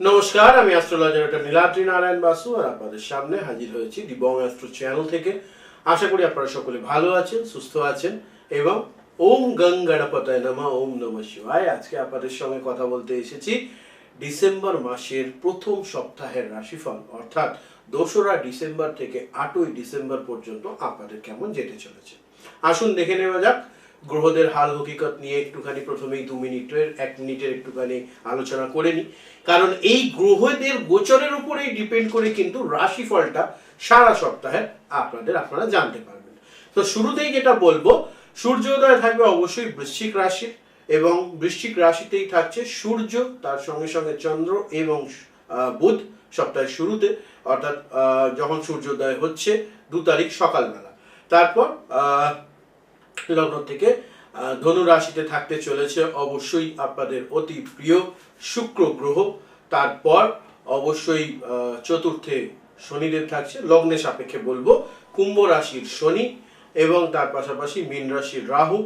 নমস্কার, আমি astrologer doctor Niladri Narayan Basu আর আপনাদের সামনে হাজির হয়েছি দিবং অ্যাস্ট্রো চ্যানেল থেকে। আশা করি আপনারা সকলে ভালো আছেন, সুস্থ আছেন এবং ওম গং গণপতায় নমঃ, ওম নমঃ শিবায়। আজকে আপনাদের সঙ্গে কথা বলতে এসেছি ডিসেম্বর মাসের প্রথম সপ্তাহের রাশিফল, অর্থাৎ দোসরা ডিসেম্বর থেকে আটই ডিসেম্বর পর্যন্ত আপনাদের কেমন যেতে চলেছে। আসুন দেখে নেওয়া যাক গ্রহদের হাল হকিকত নিয়ে একটুখানি প্রথমেই দু মিনিটের, এক মিনিটের একটুখানি আলোচনা করে নিই। কারণ এই গ্রহদের গোচরের উপরেই ডিপেন্ড করে কিন্তু রাশিফলটা সারা সপ্তাহে আপনাদের, আপনারা জানতে পারবেন। তো শুরুতেই যেটা বলব, সূর্যোদয় থাকবে অবশ্যই বৃশ্চিক রাশির এবং বৃশ্চিক রাশিতেই থাকছে সূর্য, তার সঙ্গে সঙ্গে চন্দ্র এবং বুধ সপ্তাহের শুরুতে। অর্থাৎ যখন সূর্যোদয় হচ্ছে দু তারিখ সকালবেলা। তারপর লগ্ন থেকে ধনু রাশিতে থাকতে চলেছে অবশ্যই আপনাদের অতি প্রিয় শুক্র গ্রহ। তারপর অবশ্যই চতুর্থে শনিদেব থাকছে, লগ্নে সাপেক্ষে বলব, কুম্ভ রাশির শনি এবং তার পাশাপাশি মীন রাশির রাহু।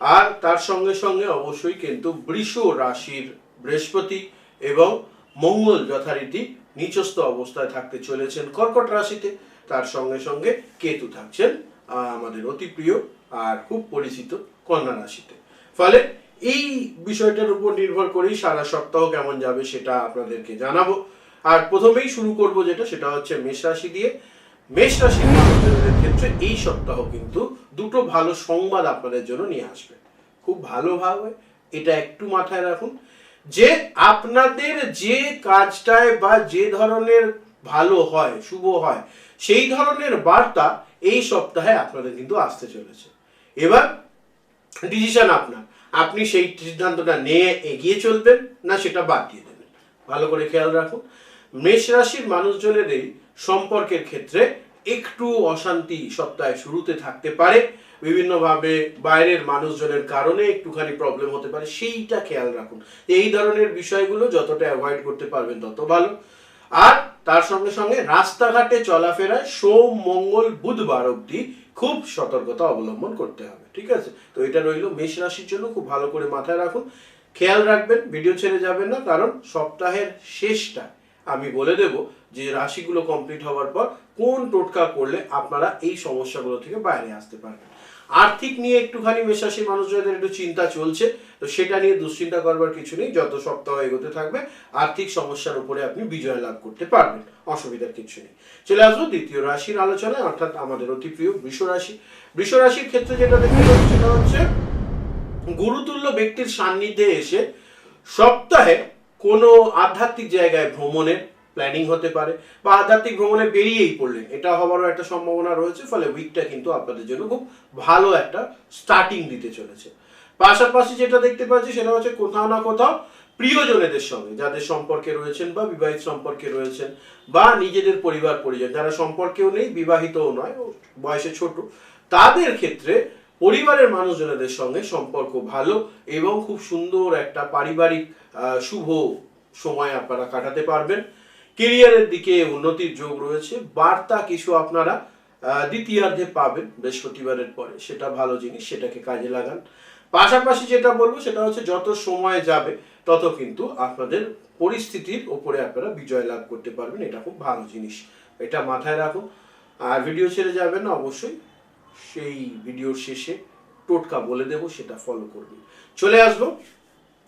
আর তার সঙ্গে সঙ্গে অবশ্যই কিন্তু বৃষ রাশির বৃহস্পতি এবং মঙ্গল যথারীতি নিচস্থ অবস্থায় থাকতে চলেছেন কর্কট রাশিতে। তার সঙ্গে সঙ্গে কেতু থাকছেন আমাদের অতি প্রিয় আর খুব পরিচিত কন্যা রাশিতে। ফলে এই বিষয়টার উপর নির্ভর করেই সারা সপ্তাহ কেমন যাবে সেটা আপনাদেরকে জানাব। আর প্রথমেই শুরু করব যেটা, সেটা হচ্ছে মেষ রাশি দিয়ে। মেষ মানুষদের ক্ষেত্রে এই সপ্তাহ কিন্তু দুটো ভালো সংবাদ আপনাদের জন্য নিয়ে আসবে। খুব ভালোভাবে এটা একটু মাথায় রাখুন যে আপনাদের যে কাজটায় বা যে ধরনের ভালো হয়, শুভ হয়, সেই ধরনের বার্তা এই সপ্তাহে আপনাদের কিন্তু আসতে চলেছে। এবার ডিসিশন আপনার। আপনি সেই সিদ্ধান্তটা নিয়ে এগিয়ে চলবেন না সেটা বাদ দিয়ে দেবেন। ভালো করে খেয়াল রাখুন। মেষ রাশির মানুষজনের এই সম্পর্কের ক্ষেত্রে একটু অশান্তি সপ্তাহে শুরুতে থাকতে পারে। বিভিন্নভাবে বাইরের মানুষজনের কারণে একটুখানি প্রবলেম হতে পারে। সেইটা খেয়াল রাখুন। এই ধরনের বিষয়গুলো যতটা অ্যাভয়েড করতে পারবেন তত ভালো। আর তার সঙ্গে সঙ্গে রাস্তাঘাটে চলাফেরায় সোম, মঙ্গল, বুধবার অবধি খুব সতর্কতা অবলম্বন করতে হবে, ঠিক আছে? তো এটা রইল মেষ রাশির জন্য খুব ভালো করে মাথায় রাখুন। খেয়াল রাখবেন ভিডিও ছেড়ে যাবেন না, কারণ সপ্তাহের শেষটা আমি বলে দেব যে রাশিগুলো কমপ্লিট হওয়ার পর কোন টোটকা করলে আপনারা এই সমস্যাগুলো থেকে বাইরে আসতে পারবেন। আর্থিক নিয়ে একটুখানি মেশাশি মানুষজনের একটু চিন্তা চলছে, তো সেটা নিয়ে দুশ্চিন্তা করবার কিছু নেই, যত সপ্তাহ এগোতে থাকবে, আর্থিক সমস্যার উপরে আপনি বিজয় লাভ করতে পারবেন, অসুবিধার কিছু নেই। চলে আসব দ্বিতীয় রাশির আলোচনায়, অর্থাৎ আমাদের অতি প্রিয় বৃষ রাশি। বৃষ রাশির ক্ষেত্রে যেটা দেখতে পাচ্ছি সেটা হচ্ছে, গুরুতুল্য ব্যক্তির সান্নিধ্যে এসে সপ্তাহে কোনো আধ্যাত্মিক জায়গায় ভ্রমণের প্ল্যানিং হতে পারে বা আধ্যাত্মিক ভ্রমণে বেরিয়েই পড়লেন। এটা হওয়ারও একটা সম্ভাবনা রয়েছে, ফলে উইকটা কিন্তু আপনাদের জন্য খুব ভালো একটা স্টার্টিং দিতে চলেছে। পাশাপাশি যেটা দেখতে পাচ্ছি সেটা হচ্ছে কোথাও না কোথাও প্রিয়জনেদের সঙ্গে, যাদের সম্পর্কে রয়েছেন বা বিবাহিত সম্পর্কে রয়েছেন বা নিজেদের পরিবার, পরিজন, যারা সম্পর্কেও নেই, বিবাহিতও নয় বয়সে ছোট, তাদের ক্ষেত্রে পরিবারের মানুষজনেদের সঙ্গে সম্পর্ক ভালো এবং খুব সুন্দর একটা পারিবারিক শুভ সময় আপনারা কাটাতে পারবেন। কেরিয়ারের দিকে উন্নতির যোগ রয়েছে। বার্তা কিছু আপনারা দ্বিতীয়ার্ধে পাবেন বৃহস্পতিবারের পরে। সেটা ভালো জিনিস, সেটাকে কাজে লাগান। পাশাপাশি যেটা বলব, সেটা হচ্ছে যত সময় যাবে, তত কিন্তু আপনাদের পরিস্থিতির ওপরে আপনারা বিজয় লাভ করতে পারবেন। এটা খুব ভালো জিনিস। এটা মাথায় রাখুন আর ভিডিও ছেড়ে যাবেন না, অবশ্যই। সেই ভিডিওর শেষে টোটকা বলে দেব, সেটা ফলো করবেন। চলে আসব।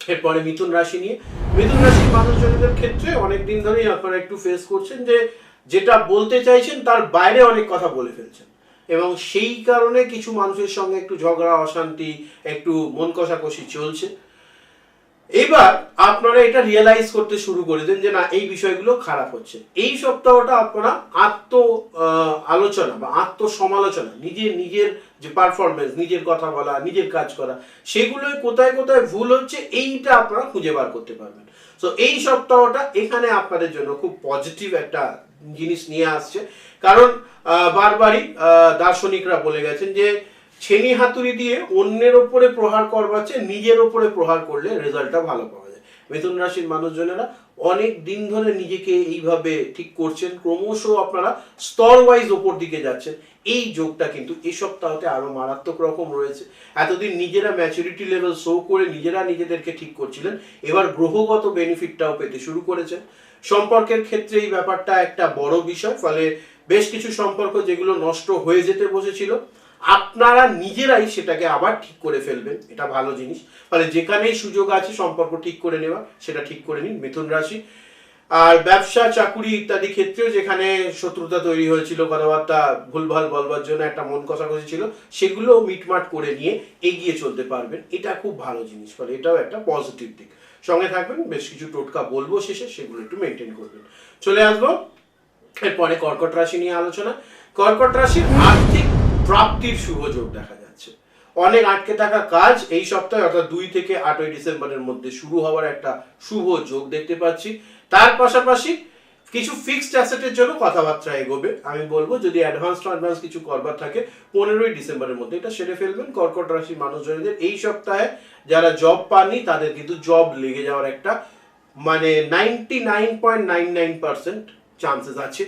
এরপরে মিথুন রাশি নিয়ে। মিথুন রাশির মানুষজনদের ক্ষেত্রে অনেকদিন ধরেই আপনারা একটু ফেস করছেন যে, যেটা বলতে চাইছেন তার বাইরে অনেক কথা বলে ফেলছেন। এবং সেই কারণে কিছু মানুষের সঙ্গে একটু ঝগড়া, অশান্তি, একটু মন কষাকষি চলছে। এবার আপনারা এটা রিয়েলাইজ করতে শুরু করে দেন যে না, এই বিষয়গুলো খারাপ হচ্ছে। এই সপ্তাহটা আপনারা আত্ম আলোচনা বা আত্মসমালোচনা, নিজের নিজের যে পারফরমেন্স নিজের কথা বলা, নিজের কাজ করা, সেগুলোই কোথায় কোথায় ভুল হচ্ছে, এইটা আপনারা খুঁজে বার করতে পারবেন। তো এই সপ্তাহটা এখানে আপনাদের জন্য খুব পজিটিভ একটা জিনিস নিয়ে আসছে। কারণ বারবারই দার্শনিকরা বলে গেছেন যে ছেনি হাতুড়ি দিয়ে অন্যের ওপরে প্রহার করবার চেয়ে নিজের ওপরে প্রহার করলে রেজাল্টটা ভালো পাওয়া যায়। মিথুন রাশির মানুষজনেরা অনেক দিন ধরে নিজেকে এইভাবে ঠিক করছেন, ক্রমশ আপনারা স্তর ওয়াইজ ওপর দিকে যাচ্ছেন। এই যোগটা কিন্তু এই সপ্তাহতে আরও মারাত্মক রকম রয়েছে। এতদিন নিজেরা ম্যাচুরিটি লেভেল শো করে নিজেরা নিজেদেরকে ঠিক করছিলেন, এবার গ্রহগত বেনিফিটটাও পেতে শুরু করেছেন। সম্পর্কের ক্ষেত্রে এই ব্যাপারটা একটা বড় বিষয়, ফলে বেশ কিছু সম্পর্ক যেগুলো নষ্ট হয়ে যেতে বসেছিল। আপনারা নিজেরাই সেটাকে আবার ঠিক করে ফেলবেন, এটা ভালো জিনিস। ফলে যেখানেই সুযোগ আছে সম্পর্ক ঠিক করে নেওয়া, সেটা ঠিক করে নিন, মিথুন রাশি। আর ব্যবসা, চাকুরি ইত্যাদি ক্ষেত্রেও যেখানে শত্রুতা তৈরি হয়েছিল, কথাবার্তা, ভুলভাল বলবার জন্য একটা মন কষাকষি ছিল সেগুলো মিটমাট করে নিয়ে এগিয়ে চলতে পারবেন। এটা খুব ভালো জিনিস, ফলে এটাও একটা পজিটিভ দিক। সঙ্গে থাকবেন, বেশ কিছু টোটকা বলব শেষে, সেগুলো একটু মেনটেন করবেন। চলে আসব, এরপরে কর্কট রাশি নিয়ে আলোচনা। কর্কট রাশির আর্থিক প্রাপ্তির শুভ যোগ দেখা যাচ্ছে। অনেক আটকে থাকা কাজ এই সপ্তাহে, অর্থাৎ দুই থেকে আটই ডিসেম্বরের মধ্যে শুরু হওয়ার একটা শুভ যোগ দেখতে পাচ্ছি। তার পাশাপাশি কিছু ফিক্সড অ্যাসেটের জন্য কথাবার্তা এগোবে। আমি বলব, যদি অ্যাডভান্স টু অ্যাডভান্স কিছু করবার থাকে, পনেরোই ডিসেম্বরের মধ্যে এটা সেরে ফেলবেন। কর্কট রাশির মানুষজনদের এই সপ্তাহে যারা জব পাননি, তাদের কিন্তু জব লেগে যাওয়ার একটা মানে ninety nine point nine nine percent chances আছে।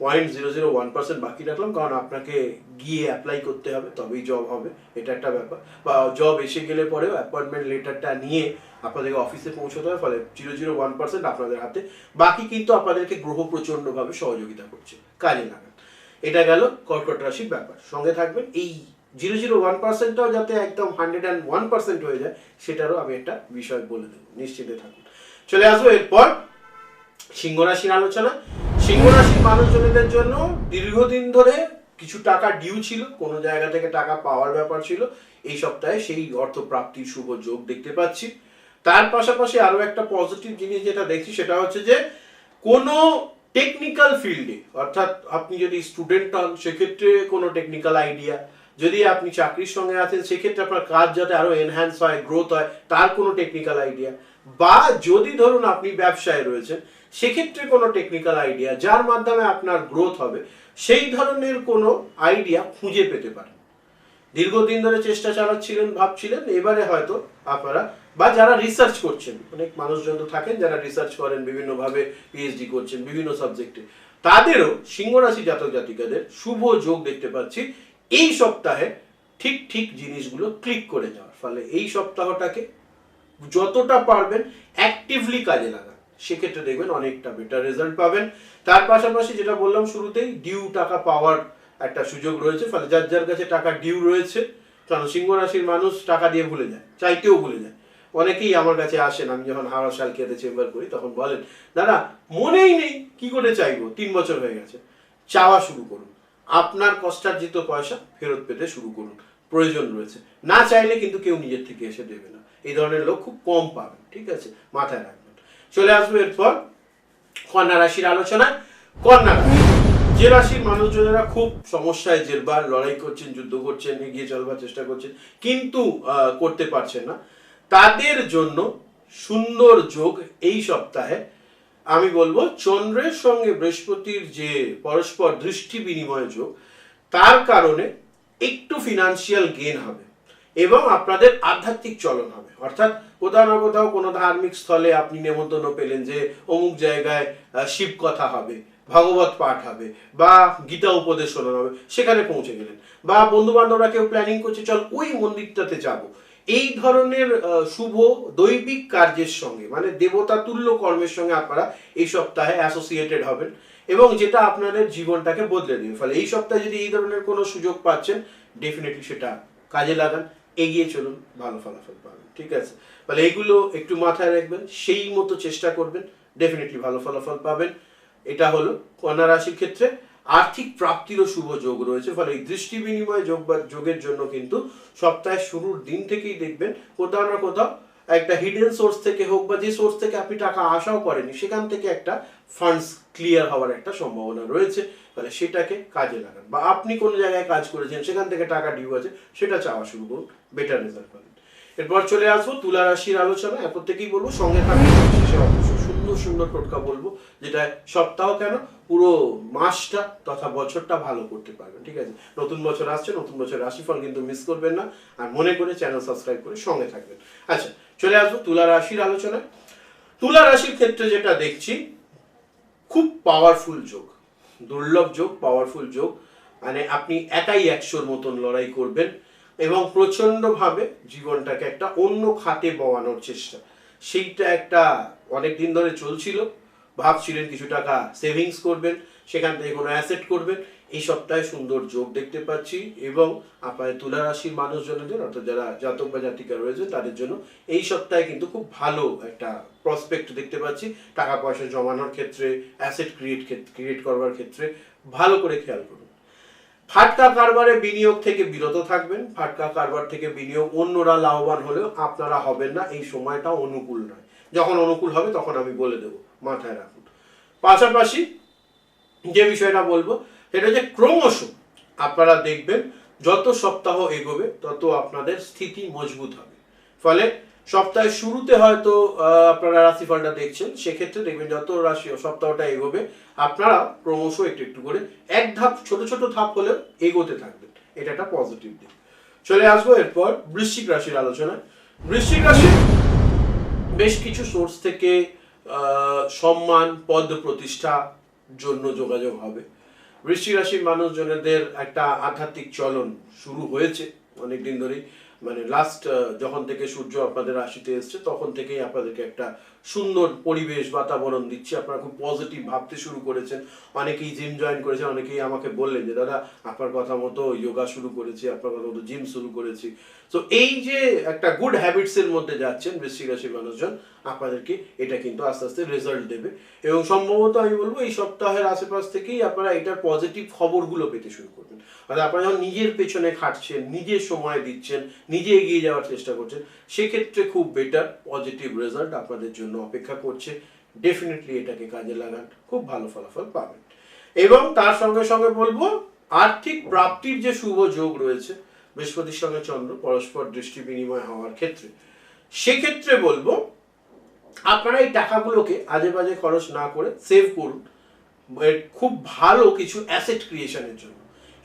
Point zero zero one percent বাকি রাখলাম, কারণ আপনাকে গিয়ে অ্যাপ্লাই করতে হবে, তবেই জব হবে, এটা একটা ব্যাপার। বা জব এসে গেলে পরেও অ্যাপয়েন্টমেন্ট লেটারটা নিয়ে আপনাদেরকে অফিসে পৌঁছতে হবে, ফলে জিরো জিরো ওয়ান পার্সেন্ট আপনাদের হাতে। বাকি কিন্তু আপনাদেরকে গ্রহ প্রচণ্ডভাবে সহযোগিতা করছে, কাজে লাগান। এটা গেল কর্কট রাশির ব্যাপার। সঙ্গে থাকবেন, এই জিরো জিরো ওয়ান পার্সেন্টটাও যাতে একদম হান্ড্রেড অ্যান্ড ওয়ান পার্সেন্ট হয়ে যায়, সেটারও আমি একটা বিষয় বলে দেবো। নিশ্চিন্তে থাকুন। চলে আসব এরপর সিংহ রাশির আলোচনা সিংহ রাশির মানুষজনদের জন্য দীর্ঘদিন ধরে কিছু টাকা ডিউ ছিল, কোনো জায়গা থেকে টাকা পাওয়ার ব্যাপার ছিল। এই সপ্তাহে সেই অর্থ প্রাপ্তির শুভ যোগ দেখতে পাচ্ছি। তার পাশাপাশি আরও একটা পজিটিভ জিনিস যেটা দেখছি, সেটা হচ্ছে যে, কোনো টেকনিক্যাল ফিল্ডে অর্থাৎ আপনি যদি স্টুডেন্ট হন, সেক্ষেত্রে কোনো টেকনিক্যাল আইডিয়া যদি আপনি চাকরির সঙ্গে আছেন, সেক্ষেত্রে আপনার কাজ যাতে আরও এনহ্যান্স হয় গ্রোথ হয়, তার কোনো টেকনিক্যাল আইডিয়া বা যদি ধরুন আপনি ব্যবসায় রয়েছেন, সেক্ষেত্রে কোনো টেকনিক্যাল আইডিয়া যার মাধ্যমে আপনার গ্রোথ হবে। সেই ধরনের কোনো আইডিয়া খুঁজে পেতে পারেন। দীর্ঘদিন ধরে চেষ্টা চালাচ্ছিলেন, ভাবছিলেন, এবারে হয়তো আপনারা বা যারা রিসার্চ করছেন, অনেক মানুষজন তো থাকেন যারা রিসার্চ করেন, বিভিন্নভাবে পিএইচডি করছেন, বিভিন্ন সাবজেক্টে তাদেরও সিংহরাশি জাতক জাতিকাদের শুভ যোগ দেখতে পাচ্ছি। এই সপ্তাহে ঠিক ঠিক জিনিসগুলো ক্লিক করে যাওয়ার। ফলে এই সপ্তাহটাকে যতটা পারবেন অ্যাক্টিভলি কাজে লাগান। সেক্ষেত্রে দেখবেন অনেকটা বেটার রেজাল্ট পাবেন। তার পাশাপাশি যেটা বললাম শুরুতেই ডিউ টাকা পাওয়ার একটা সুযোগ রয়েছে, ফলে যার যার কাছে টাকা ডিউ রয়েছে কারণ সিংহ রাশির মানুষ টাকা দিয়ে ভুলে যায়, চাইতেও ভুলে যায়। অনেকেই আমার কাছে আসেন, আমি যখন হাওড়া সালকিয়াতে চেম্বার করি, তখন বলেন, দাদা, মনেই নেই, কি করে চাইব? তিন বছর হয়ে গেছে, চাওয়া শুরু করুন। আপনার কষ্টার্জিত পয়সা ফেরত পেতে শুরু করুন। প্রয়োজন রয়েছে। না চাইলে কিন্তু কেউ নিজের থেকে এসে দেবে না। এই ধরনের লোক খুব কম পাবেন, ঠিক আছে? মাথায় রাখবেন। চলে আসব এরপর কন্যা রাশির আলোচনা কন্যা যে রাশির মানুষজনেরা খুব সমস্যায় জেরবার, লড়াই করছেন, যুদ্ধ করছেন, এগিয়ে চলবার চেষ্টা করছেন, কিন্তু করতে পারছেন না। তাদের জন্য সুন্দর যোগ এই সপ্তাহে, আমি বলব চন্দ্রের সঙ্গে বৃহস্পতির যে পরস্পর দৃষ্টি বিনিময় যোগ, তার কারণে একটু ফিনান্সিয়াল গেন হবে। এবং আপনাদের আধ্যাত্মিক চলন হবে। অর্থাৎ কোথাও না কোথাও কোনো ধার্মিক স্থলে আপনি নেমন্তন্ন পেলেন যে অমুক জায়গায় শিব কথা হবে, ভাগবত পাঠ হবে, বা গীতা উপদেশ শোনানো হবে, সেখানে পৌঁছে গেলেন। বা বন্ধু বান্ধবরা কেউ প্ল্যানিং করছে, চল ওই মন্দিরটাতে যাব। এই ধরনের শুভ দৈবিক কার্যের সঙ্গে মানে দেবতা তুল্য কর্মের সঙ্গে আপনারা এই সপ্তাহে অ্যাসোসিয়েটেড হবেন এবং যেটা আপনাদের জীবনটাকে বদলে দেবে। ফলে এই সপ্তাহে যদি এই ধরনের কোনো সুযোগ পাচ্ছেন ডেফিনেটলি সেটা কাজে লাগান। এগিয়ে চলুন, ভালো ফলাফল পাবেন, ঠিক আছে? তাহলে এইগুলো একটু মাথায় রাখবেন, সেই মতো চেষ্টা করবেন ডেফিনেটলি ভালো ফলাফল পাবেন। এটা হলো কন্যা রাশির ক্ষেত্রে আর্থিক প্রাপ্তিরও শুভ যোগ রয়েছে, ফলে এই দৃষ্টি বিনিময় যোগ বা যোগের জন্য কিন্তু সপ্তাহের শুরুর দিন থেকেই দেখবেন কোথাও না কোথাও একটা হিডেন সোর্স থেকে হোক বা যে সোর্স থেকে আপনি টাকা আশাও করেনি সেখান থেকে একটা ফান্ডস ক্লিয়ার হওয়ার একটা সম্ভাবনা রয়েছে। তাহলে সেটাকে কাজে লাগান বা আপনি কোনো জায়গায় কাজ করেছেন, সেখান থেকে টাকা ডিউ আছে, সেটা চাওয়া শুরু করুন বেটার রেজাল্ট পাবেন। এরপর চলে আসব তুলা রাশির আলোচনা, এরপর থেকেই বলব সঙ্গে থাকবে সুন্দর সুন্দর টোটকা বলব, যেটা সপ্তাহ কেন? পুরো মাসটা তথা বছরটা ভালো করতে পারবেন, ঠিক আছে? নতুন বছর আসছে, নতুন বছর রাশিফল কিন্তু মিস করবেন না, আর মনে করে চ্যানেল সাবস্ক্রাইব করে সঙ্গে থাকবেন। আচ্ছা চলে আসব তুলা রাশির আলোচনায়। তুলা রাশির ক্ষেত্রে যেটা দেখছি, খুব পাওয়ারফুল যোগ। দুর্লভ যোগ পাওয়ারফুল যোগ মানে আপনি একাই একশোর মতন লড়াই করবেন এবং প্রচণ্ডভাবে জীবনটাকে একটা অন্য খাতে বওয়ানোর চেষ্টা। সেইটা একটা অনেক দিন ধরে চলছিল, ভাবছিলেন কিছু টাকা সেভিংস করবেন, সেখান থেকে কোনো অ্যাসেট করবেন। এই সপ্তাহে সুন্দর যোগ দেখতে পাচ্ছি এবং আপনার তুলা রাশির মানুষজনদের, অর্থাৎ যারা জাতক বা জাতিকা রয়েছে, তাদের জন্য এই সপ্তাহে কিন্তু খুব ভালো একটা প্রসপেক্ট দেখতে পাচ্ছি। টাকা পয়সা জমানোর ক্ষেত্রে অ্যাসেট ক্রিয়েট ক্রিয়েট করবার ক্ষেত্রে ভালো করে খেয়াল করুন। ফাটকা কারবারে বিনিয়োগ থেকে বিরত থাকবেন। ফাটকা কারবার থেকে বিনিয়োগ অন্যরা লাভবান হলেও আপনারা হবেন না। এই সময়টা অনুকূল নয়। যখন অনুকূল হবে তখন আমি বলে দেব, মাথায় রাখুন। পাশাপাশি যে বিষয়টা বলব, সেটা যে ক্রমশ আপনারা দেখবেন, যত সপ্তাহ এগোবে, তত আপনাদের স্থিতি মজবুত হবে। ফলে সপ্তাহের শুরুতে হয়তো আপনারা রাশিফলটা দেখছেন, সেক্ষেত্রে দেখবেন যত রাশি সপ্তাহটা এগোবে, আপনারা ক্রমশ একটু একটু করে এক ধাপ, ছোট ছোট ধাপ হলেও এগোতে থাকবেন। এটা একটা পজিটিভ দিক। চলে আসব এরপর বৃশ্চিক রাশির আলোচনায়। বৃশ্চিক রাশি বেশ কিছু সোর্স থেকে সম্মান, পদ প্রতিষ্ঠা জন্য যোগাযোগ হবে। বৃশ্চিক রাশির মানুষজনেদের একটা আধ্যাত্মিক চলন শুরু হয়েছে অনেকদিন ধরেই। মানে লাস্ট যখন থেকে সূর্য আপনাদের রাশিতে এসছে তখন থেকেই আপনাদেরকে একটা সুন্দর পরিবেশ বাতাবরণ দিচ্ছে। আপনারা খুব পজিটিভ ভাবতে শুরু করেছেন। অনেকেই জিম জয়েন করেছেন অনেকেই আমাকে বললেন যে, দাদা, আপনার কথা মতো যোগা শুরু করেছি, আপনার কথা মতো জিম শুরু করেছি। তো এই যে একটা গুড হ্যাবিটস এর মধ্যে যাচ্ছেন বৃশ্চিক রাশির মানুষজন, আপনাদেরকে এটা কিন্তু আস্তে আস্তে রেজাল্ট দেবে। এবং সম্ভবত আমি বলব, এই সপ্তাহের আশেপাশ থেকেই আপনারা এটার পজিটিভ খবরগুলো পেতে শুরু করবেন। অর্থাৎ আপনারা যখন নিজের পেছনে খাটছেন নিজে সময় দিচ্ছেন, নিজে এগিয়ে যাওয়ার চেষ্টা করছেন সেক্ষেত্রে খুব বেটার পজিটিভ রেজাল্ট আপনাদের জন্য অপেক্ষা করছে। ডেফিনেটলি এটাকে কাজে লাগান, খুব ভালো ফলাফল পাবেন। এবং তার সঙ্গে সঙ্গে বলব, আর্থিক প্রাপ্তির যে শুভ যোগ রয়েছে, বৃহস্পতির সঙ্গে চন্দ্র পরস্পর দৃষ্টি বিনিময় হওয়ার ক্ষেত্রে, সেক্ষেত্রে বলব, আপনারা এই টাকাগুলোকে আজে বাজে খরচ না করে সেভ করুন। খুব ভালো কিছু অ্যাসেট ক্রিয়েশনের জন্য।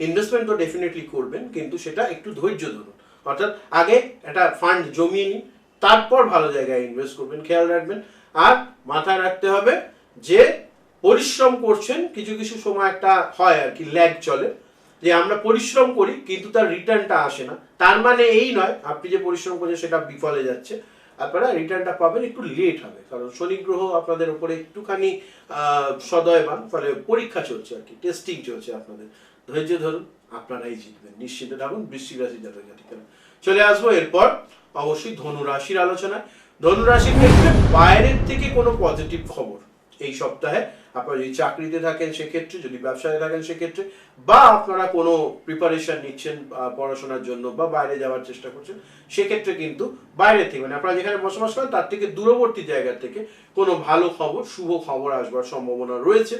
ইনভেস্টমেন্ট তো ডেফিনেটলি করবেন, কিন্তু সেটা একটু ধৈর্য ধরুন। অর্থাৎ আগে একটা ফান্ড জমিয়ে নিন, তারপর ভালো জায়গায় ইনভেস্ট করবেন, খেয়াল রাখবেন। আর মাথায় রাখতে হবে যে পরিশ্রম করছেন, কিছু কিছু সময় একটা হয় আর কি ল্যাগ চলে। যে আমরা পরিশ্রম করি, কিন্তু তার রিটার্নটা আসে না। তার মানে এই নয়, আপনি যে পরিশ্রম করছেন, সেটা বিফলে যাচ্ছে। আপনারা রিটার্নটা পাবেন একটু লেট হবে, কারণ শনি গ্রহ আপনাদের উপরে একটুখানি সদয়বান, ফলে পরীক্ষা চলছে আর কি টেস্টিং চলছে আপনাদের। ধৈর্য ধরুন। আপনারাই জিতবেন নিশ্চিত থাকুন বৃশ্চিক রাশি জাতক চলে আসব এরপর, অবশ্যই ধনু রাশির আলোচনায়। ধনু রাশির ক্ষেত্রে বাইরের থেকে কোনো পজিটিভ খবর এই সপ্তাহে আপনারা যদি চাকরিতে থাকেন সেক্ষেত্রে, যদি ব্যবসায় থাকেন সেক্ষেত্রে, বা আপনারা কোনো প্রিপারেশন নিচ্ছেন পড়াশোনার জন্য বা বাইরে যাওয়ার চেষ্টা করছেন, সেক্ষেত্রে কিন্তু বাইরে থেকে মানে আপনারা যেখানে বসবাস করেন তার থেকে দূরবর্তী জায়গা থেকে কোনো ভালো খবর, শুভ খবর আসবার সম্ভাবনা রয়েছে।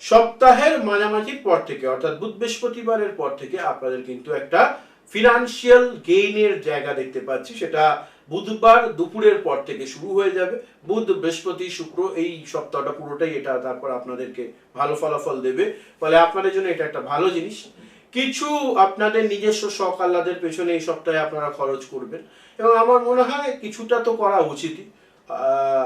সপ্তাহের মাঝামাঝির পর থেকে, অর্থাৎ বুধ বৃহস্পতিবারের পর থেকে আপনাদের কিন্তু একটা ফিনান্সিয়াল গেইনের জায়গা দেখতে পাচ্ছি। সেটা বুধবার দুপুরের পর থেকে শুরু হয়ে যাবে। বুধ বৃহস্পতি শুক্র এই সপ্তাহটা পুরোটাই এটা তারপর আপনাদেরকে ভালো ফলাফল দেবে। ফলে আপনাদের জন্য এটা একটা ভালো জিনিস। কিছু আপনাদের নিজস্ব শখ আহ্লাদের পেছনে এই সপ্তাহে আপনারা খরচ করবেন। এবং আমার মনে হয় কিছুটা তো করা উচিতই।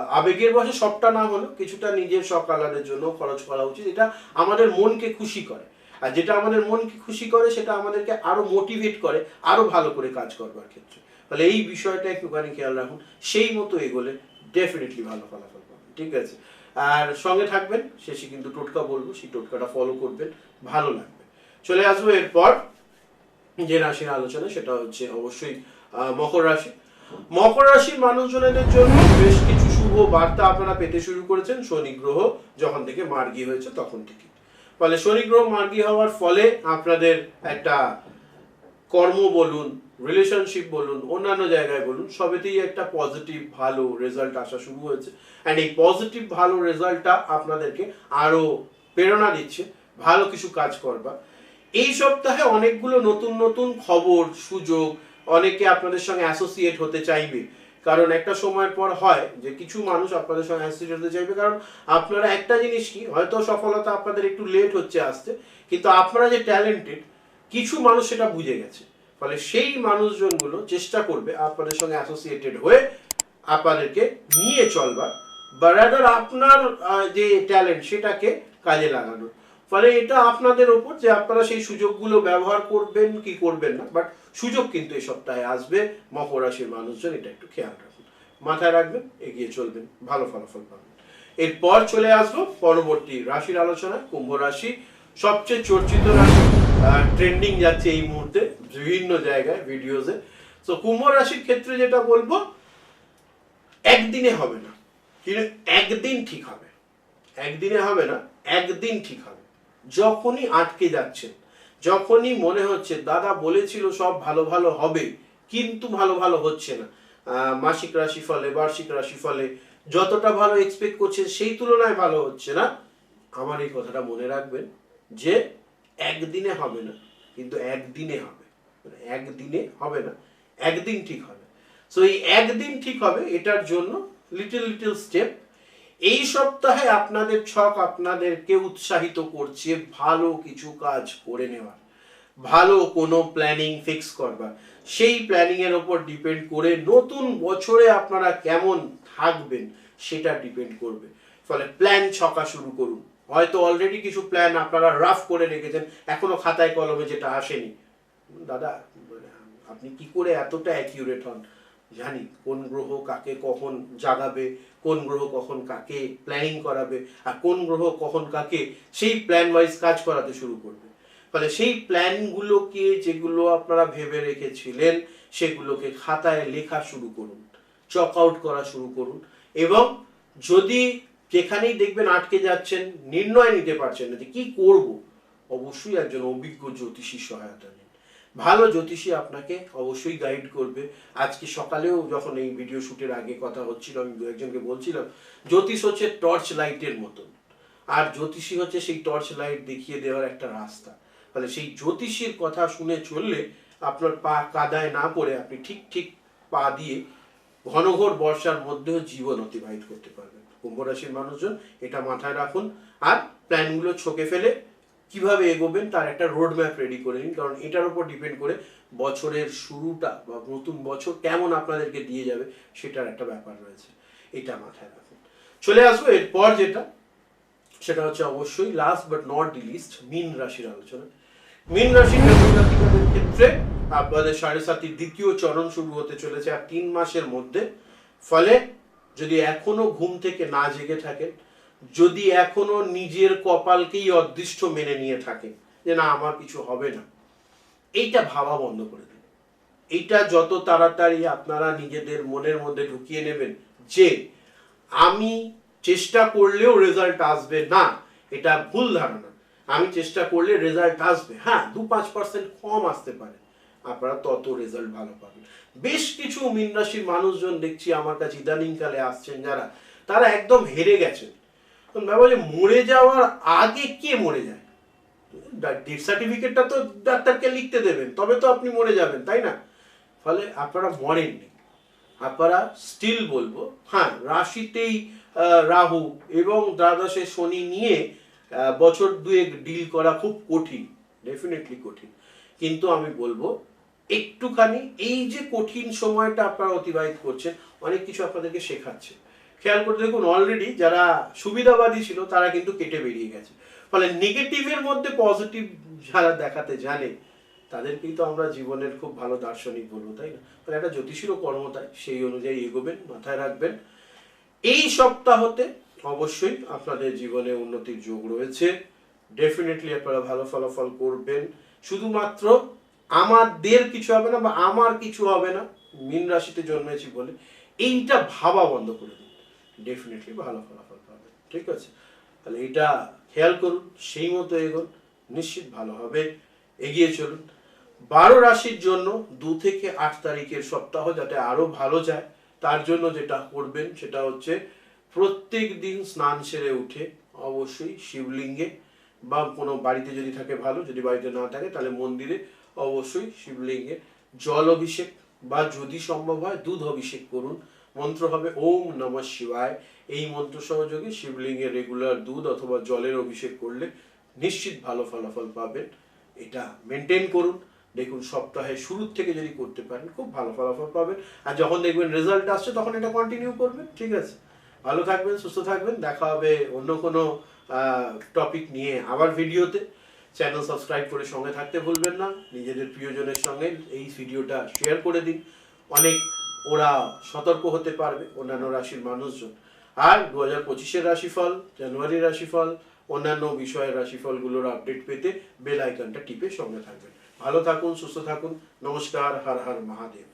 আবেগের বসে সবটা না হলেও কিছুটা নিজের আহ্লাদের জন্য খরচ করা উচিত। এটা আমাদের মনকে খুশি করে। আর যেটা আমাদের মনকে খুশি করে, সেটা আমাদেরকে আরও মোটিভেট করে, আরও ভালো করে কাজ করবার ক্ষেত্রে। ফলে এই বিষয়টা একটুখানি খেয়াল রাখুন। সেই মতো এগোলে ডেফিনেটলি ভালো ফলাফল পাবেন। ঠিক আছে? আর সঙ্গে থাকবেন, শেষে কিন্তু টোটকা বলব, সেই টোটকাটা ফলো করবেন, ভালো লাগবে। চলে আসব এরপর যে রাশির আলোচনা, সেটা হচ্ছে অবশ্যই মকর রাশি। মকর রাশির মানুষজনদের জন্য বেশ কিছু শুভ বার্তা আপনারা পেতে শুরু করেছেন। শনি গ্রহ যখন থেকে মার্গী হয়েছে তখন থেকে। ফলে শনি গ্রহ মার্গী হওয়ার ফলে আপনাদের একটা কর্ম বলুন রিলেশনশিপ বলুন, অন্যান্য জায়গায় বলুন, সবেতেই একটা পজিটিভ ভালো রেজাল্ট আসা শুরু হয়েছে। অ্যান্ড এই পজিটিভ ভালো রেজাল্টটা আপনাদেরকে আরও প্রেরণা দিচ্ছে, ভালো কিছু কাজ করবা এই সপ্তাহে অনেকগুলো নতুন নতুন খবর, সুযোগ অনেকে আপনাদের সঙ্গে অ্যাসোসিয়েট হতে চাইবে। কারণ একটা সময়ের পর হয় যে কিছু মানুষ আপনাদের সঙ্গে অ্যাসোসিয়েট হতে চাইবে। কারণ আপনারা একটা জিনিস কি, হয়তো সফলতা আপনাদের একটু লেট হচ্ছে আসতে, কিন্তু আপনারা যে ট্যালেন্টেড কিছু মানুষ সেটা বুঝে গেছে। ফলে সেই মানুষজনগুলো চেষ্টা করবে আপনাদের সঙ্গে অ্যাসোসিয়েটেড হয়ে আপনাদেরকে নিয়ে চলবার। বা রাদার আপনার যে ট্যালেন্ট সেটাকে কাজে লাগানো ফলে এটা আপনাদের ওপর যে আপনারা সেই সুযোগগুলো ব্যবহার করবেন, কি করবেন না বাট সুযোগ কিন্তু এই সপ্তাহে আসবে, মকর রাশির মানুষজন, এটা একটু খেয়াল রাখুন। মাথায় রাখবেন, এগিয়ে চলবেন, ভালো ফলাফল পাবেন। এরপর চলে আসব পরবর্তী রাশির আলোচনা কুম্ভ রাশি, সবচেয়ে চর্চিত রাশি ট্রেন্ডিং যাচ্ছে এই মুহূর্তে, বিভিন্ন জায়গায় ভিডিওসে তো কুম্ভ রাশির ক্ষেত্রে যেটা বলব, একদিনে হবে না। কিন্তু একদিন ঠিক হবে। একদিনে হবে না, একদিন ঠিক হবে। যখনই আটকে যাচ্ছেন যখনই মনে হচ্ছে, দাদা বলেছিল সব ভালো ভালো হবে, কিন্তু ভালো ভালো হচ্ছে না। মাসিক রাশি ফলে বার্ষিক রাশি ফলে যতটা ভালো এক্সপেক্ট করছেন, সেই তুলনায় ভালো হচ্ছে না। আমার এই কথাটা মনে রাখবেন যে, একদিনে হবে না, কিন্তু একদিনে হবে। মানে একদিনে হবে না, একদিন ঠিক হবে। সো এই একদিন ঠিক হবে, এটার জন্য লিটল লিটল স্টেপ এই সপ্তাহে আপনাদের ছক আপনাদেরকে উৎসাহিত করছে ভালো কিছু কাজ করে নেওয়ার, ভালো কোনো প্ল্যানিং ফিক্স করবার। সেই প্ল্যানিং এর উপর ডিপেন্ড করে নতুন বছরে আপনারা কেমন থাকবেন সেটা ডিপেন্ড করবে। ফলে প্ল্যান ছকা শুরু করুন। হয়তো অলরেডি কিছু প্ল্যান আপনারা রাফ করে রেখেছেন, এখনও খাতায় কলমে যেটা আসেনি। দাদা, আপনি কি করে এতটা অ্যাকিউরেট হন? জানি কোন গ্রহ কাকে কখন জাগাবে, কোন গ্রহ কখন কাকে প্ল্যানিং করাবে আর কোন গ্রহ কখন কাকে সেই প্ল্যান ওয়াইজ কাজ করাতে শুরু করবে। ফলে সেই প্ল্যানগুলোকে যেগুলো আপনারা ভেবে রেখেছিলেন, সেগুলোকে খাতায় লেখা শুরু করুন চক আউট করা শুরু করুন এবং যদি যেখানেই দেখবেন আটকে যাচ্ছেন, নির্ণয় নিতে পারছেন না যে কি করব, অবশ্যই একজন অভিজ্ঞ জ্যোতিষী সহায়তা নিন। ভালো জ্যোতিষী আপনাকে অবশ্যই গাইড করবে। আজকে সকালেও যখন এই ভিডিও শুটের আগে কথা হচ্ছিল, আমি একজনকে বলছিলাম, জ্যোতিষ হচ্ছে টর্চ লাইটের মতন। আর জ্যোতিষী হচ্ছে সেই টর্চ লাইট দেখিয়ে দেওয়ার একটা রাস্তা। ফলে সেই জ্যোতিষীর কথা শুনে চললে আপনার পা কাদায় না পড়ে আপনি ঠিক ঠিক পা দিয়ে ঘনঘোর বর্ষার মধ্যেও জীবন অতিবাহিত করতে পারবেন। কুম্ভ রাশির মানুষজন, এটা মাথায় রাখুন। আর প্ল্যানগুলো ছকে ফেলে কীভাবে এগোবেন তার একটা রোড ম্যাপ রেডি করে নিন, কারণ এটার উপর ডিপেন্ড করে বছরের শুরুটা বা নতুন বছর কেমন আপনাদেরকে দিয়ে যাবে সেটার একটা ব্যাপার রয়েছে। এটা মাথায় রাখুন। চলে আসব এরপর যেটা, সেটা হচ্ছে অবশ্যই last but not the least মিন রাশির আলোচনা। মিন রাশির ক্ষেত্রে আপনাদের সাড়ে সাতির দ্বিতীয় চরণ শুরু হতে চলেছে আর তিন মাসের মধ্যে। ফলে যদি এখনও ঘুম থেকে না জেগে থাকেন যদি এখনও নিজের কপালকেই অদৃষ্ট মেনে নিয়ে থাকেন যে না, আমার কিছু হবে না, এইটা ভাবা বন্ধ করে দিন। এইটা যত তাড়াতাড়ি আপনারা নিজেদের মনের মধ্যে ঢুকিয়ে নেবেন যে আমি চেষ্টা করলেও রেজাল্ট আসবে না, এটা ভুল ধারণা। আমি চেষ্টা করলে রেজাল্ট আসবে। হ্যাঁ দু পাঁচ পার্সেন্ট কম আসতে পারে। আপনারা তত রেজাল্ট ভালো পাবেন। বেশ কিছু মিন রাশির মানুষজন দেখছি, আমার কাছে ইদানিংকালে আসছেন যারা, তারা একদম হেরে গেছেন। তখন ভাবো যে মরে যাওয়ার আগে কে মরে যায়? ডেথ সার্টিফিকেটটা তো ডাক্তারকে লিখতে দেবেন, তবে তো আপনি মরে যাবেন, তাই না? ফলে আপনারা মরেননি। আপনারা স্টিল বলব হ্যাঁ রাশিতেই রাহু এবং দ্বাদশে শনি নিয়ে বছর দুয়েক ডিল করা খুব কঠিন ডেফিনেটলি কঠিন। কিন্তু আমি বলব, একটুখানি এই যে কঠিন সময়টা আপনারা অতিবাহিত করছেন, অনেক কিছু আপনাদেরকে শেখাচ্ছে। খেয়াল করে দেখুন অলরেডি যারা সুবিধাবাদী ছিল, তারা কিন্তু কেটে বেরিয়ে গেছে। ফলে নেগেটিভের মধ্যে পজিটিভ যারা দেখাতে জানে, তাদেরকেই তো আমরা জীবনের খুব ভালো দার্শনিক বলব, তাই না? ফলে একটা জ্যোতিষীরও কর্ম তাই, সেই অনুযায়ী এগোবেন, মাথায় রাখবেন। এই সপ্তাহতে অবশ্যই আপনাদের জীবনে উন্নতির যোগ রয়েছে। ডেফিনেটলি আপনারা ভালো ফলাফল করবেন। শুধুমাত্র আমাদের কিছু হবে না, বা আমার কিছু হবে না, মিন রাশিতে জন্মেছি বলে, এইটা ভাবা বন্ধ করে দিন। ডেফিনেটলি ভালো ফলাফল পাবেন ঠিক আছে? তাহলে এটা খেয়াল করুন, সেই মতো এগোন, নিশ্চিত ভালো হবে। এগিয়ে চলুন। বারো রাশির জন্য দু থেকে আট তারিখের সপ্তাহ যাতে আরও ভালো যায়, তার জন্য যেটা করবেন সেটা হচ্ছে প্রত্যেক দিন স্নান সেরে উঠে অবশ্যই শিবলিঙ্গে বা কোনো বাড়িতে যদি থাকে ভালো, যদি বাড়িতে না থাকে তাহলে মন্দিরে অবশ্যই শিবলিঙ্গে জল অভিষেক বা যদি সম্ভব হয় দুধ অভিষেক করুন। মন্ত্র হবে ওম নমঃ শিবায়। এই মন্ত্র সহযোগে শিবলিঙ্গে রেগুলার দুধ অথবা জলের অভিষেক করলে নিশ্চিত ভালো ফলাফল পাবেন। এটা মেনটেন করুন। দেখুন সপ্তাহে শুরুর থেকে যদি করতে পারেন, খুব ভালো ফলাফল পাবেন। আর যখন দেখবেন রেজাল্ট আসছে, তখন এটা কন্টিনিউ করবেন, ঠিক আছে? ভালো থাকবেন, সুস্থ থাকবেন। দেখা হবে অন্য কোনো টপিক নিয়ে আবার ভিডিওতে। চ্যানেল সাবস্ক্রাইব করে সঙ্গে থাকতে ভুলবেন না। নিজেদের প্রিয়জনের সঙ্গে এই ভিডিওটা শেয়ার করে দিন। অনেক ওরা সতর্ক হতে পারবে, অন্যান্য রাশির মানুষজন। আর দু হাজার পঁচিশের রাশিফল, জানুয়ারির রাশিফল, অন্যান্য বিষয়ের রাশিফলগুলোর আপডেট পেতে বেল আইকনটা টিপে সঙ্গে থাকবেন। ভালো থাকুন, সুস্থ থাকুন, নমস্কার, হর হর মহাদেব।